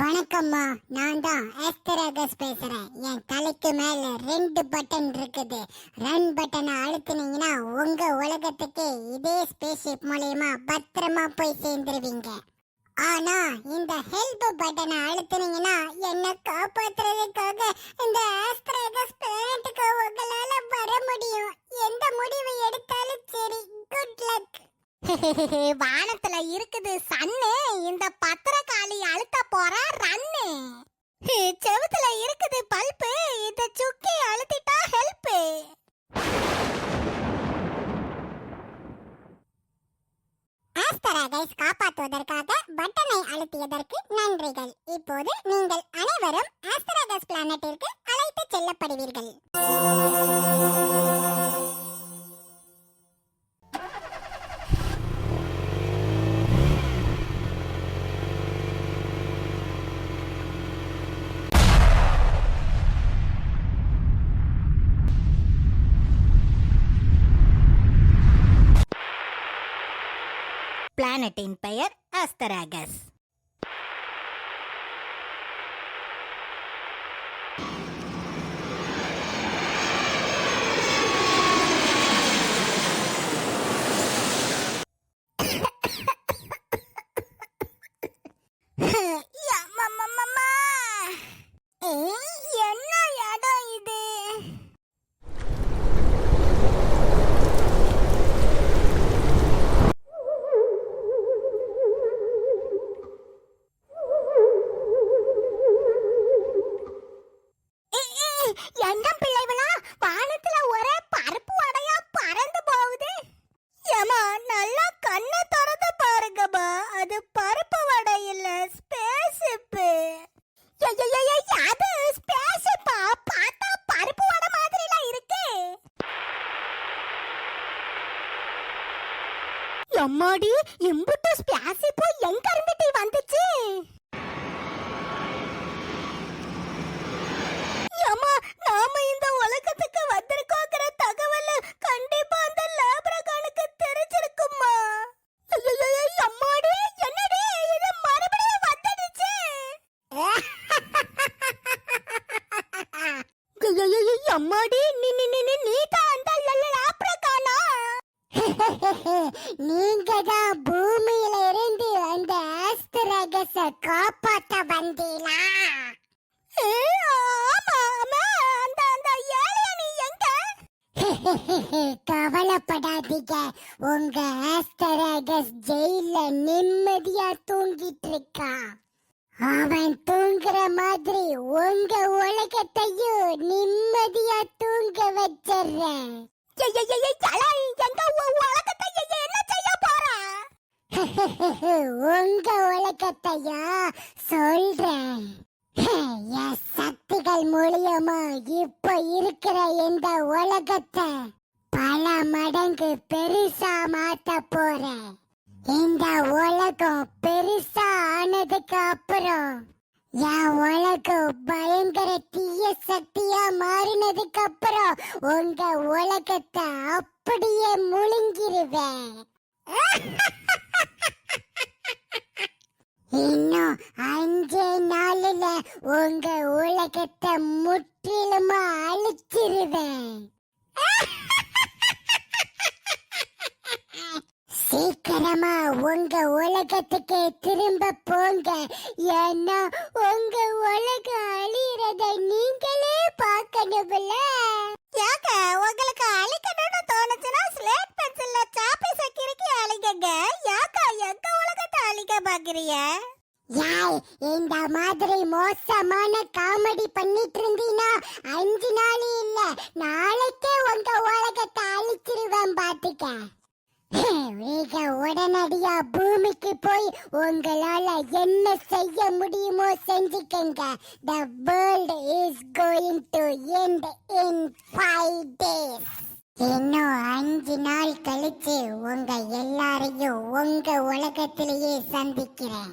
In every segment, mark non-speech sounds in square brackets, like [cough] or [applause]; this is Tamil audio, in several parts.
வணக்கம்மா நான் தான் ஆஸ்தராகஸ் பேசுறேன். என் தலைக்கு மேல ரெண்டு பட்டன் இருக்குது. ரன் பட்டனை அழுத்துனீங்கன்னா உங்க உலகத்துக்கு இதே ஸ்பேஸ்ஷிப் மூலயமா பத்திரமா போய் சேர்ந்துருவீங்க. ஆனா இந்த ஹெல்ப் பட்டனை அழுத்துனீங்கன்னா என்ன காப்பாத்துறதுக்காக இந்த ஆஸ்திரேகஸ் பிளானட்டுக்கு உங்களால வர முடியும். எந்த முடிவு [laughs] வானத்துல இருக்குது சன்னு. இந்த பத்திரக்காளி அழுத்த போற ரன்னு. [laughs] செவுத்துல இருக்குது பல்பு. இத சுக்கி அழுத்திட்டா ஹெல்ப் ஆஸ்தராகைஸ் காப்பாற்றுவதற்காக பட்டனை அழுத்தியதற்கு நன்றிகள். இப்போது நீங்கள் அனைவரும் ஆஸ்தராகஸ் பிளானட்டிற்கு அழைத்து செல்லப்படுவீர்கள். பிளானட்டின் பெயர் அஸ்தராகஸ் எம்மாடி எம்புட்டு ஸ்பேஸ்ஷிப்போ எங்க இருந்துட்டு வந்துச்சு? அம்மா நாம இந்த உலகத்துக்கு வந்திருக்கோங்கிற தகவல் கண்டிப்பா அந்த லேப்ரகானுக்கு தெரிஞ்சிருக்குமா அம்மாடி என்னடி இது மறுபடியும் வந்துடுச்சு? [laughs] அம்மாடி நீங்க தான் பூமியில இருந்து அந்த ஆஸ்திரகஸ காப்பாத்த வந்தீங்களா கவலைப்படாதீங்க உங்க ஆஸ்தராகஸ் ஜெயில நிம்மதியா தூங்கிட்டு இருக்கான் அவன் தூங்குற மாதிரி உங்க உலகத்தையும் நிம்மதியா தூங்க வச்சிடுறேன் [laughs] உங்க உலகத்தையா சொல்றேன். என் சக்திகள் மூலியமா இப்ப இருக்கிற இந்த உலகத்தை பல மடங்கு பெருசா மாத்த போறேன். இந்த உலகம் பெருசா ஆனதுக்கு அப்புறம் என் உலகம் பயங்கர தீய சக்தியா மாறினதுக்கு அப்புறம் உங்க உலகத்தை அப்படியே முழுங்கிருவேன். [laughs] இன்னும் அஞ்சே நாளில் உங்க உலகத்தை முற்றிலுமா அழிச்சிருவேன். சீக்கிரமா உங்க உலகத்துக்கு திரும்ப போங்க. ஏன்னா உங்க உலகம் அழியறத நீங்களே பார்க்கணும்ல. பாக்குறிய யாய் இந்த மாதிரி மோசமான காமெடி பண்ணிட்டு இருந்தீனா அஞ்சு நாள் இல்ல நாளைக்கே உங்க உலகத்தை அழிச்சிருவேன் பாத்துக்க. மிக உடனடியா பூமிக்கு போய் உங்களால என்ன செய்ய முடியுமோ செஞ்சுக்கங்க. The world is going to end in five days இன்னும் அஞ்சு நாள் கழிச்சு உங்க எல்லாரையும் உங்க உலகத்திலேயே சந்திக்கிறேன்.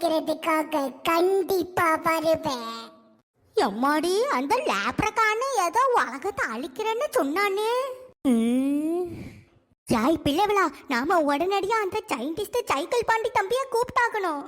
கேட்கறதுக்காக கண்டிப்பா வருவேன். எம்மாடி அந்த லேப்ரக்கான ஏதோ உலகத்தை அழிக்கிறேன்னு சொன்னானே. யாய் பிள்ளைவளா நாம உடனடியா அந்த சயின்டிஸ்ட் சைக்கிள் பாண்டி தம்பிய கூப்பிட்டாகணும்.